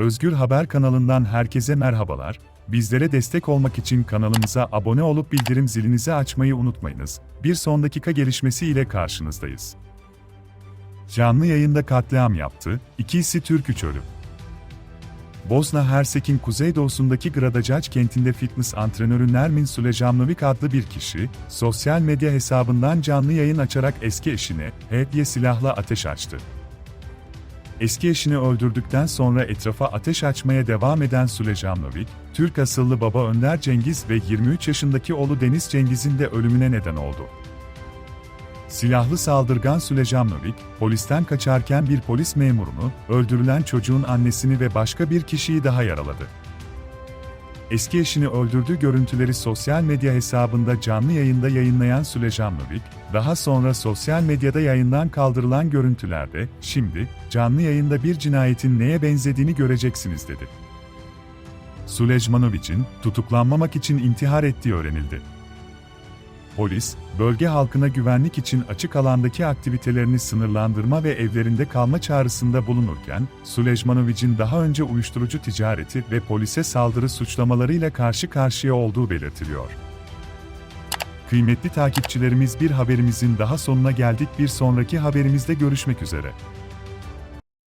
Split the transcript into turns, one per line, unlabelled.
Özgür Haber kanalından herkese merhabalar. Bizlere destek olmak için kanalımıza abone olup bildirim zilinizi açmayı unutmayınız. Bir son dakika gelişmesi ile karşınızdayız. Canlı yayında katliam yaptı, ikisi Türk üç ölü. Bosna Hersek'in kuzeydoğusundaki Gradacac kentinde fitness antrenörü Nermin Sulejamnovic adlı bir kişi, sosyal medya hesabından canlı yayın açarak eski eşine, H diye silahla ateş açtı. Eski eşini öldürdükten sonra etrafa ateş açmaya devam eden Sulejamnovic, Türk asıllı baba Önder Cengiz ve 23 yaşındaki oğlu Deniz Cengiz'in de ölümüne neden oldu. Silahlı saldırgan Sulejamnovic, polisten kaçarken bir polis memurunu, öldürülen çocuğun annesini ve başka bir kişiyi daha yaraladı. Eski eşini öldürdüğü görüntüleri sosyal medya hesabında canlı yayında yayınlayan Sulejamnovic, daha sonra sosyal medyada yayından kaldırılan görüntülerde, şimdi, canlı yayında bir cinayetin neye benzediğini göreceksiniz dedi. Sulejmanovic'in, tutuklanmamak için intihar ettiği öğrenildi. Polis, bölge halkına güvenlik için açık alandaki aktivitelerini sınırlandırma ve evlerinde kalma çağrısında bulunurken, Sulejmanovic'in daha önce uyuşturucu ticareti ve polise saldırı suçlamalarıyla karşı karşıya olduğu belirtiliyor. Kıymetli takipçilerimiz bir haberimizin daha sonuna geldik bir sonraki haberimizde görüşmek üzere.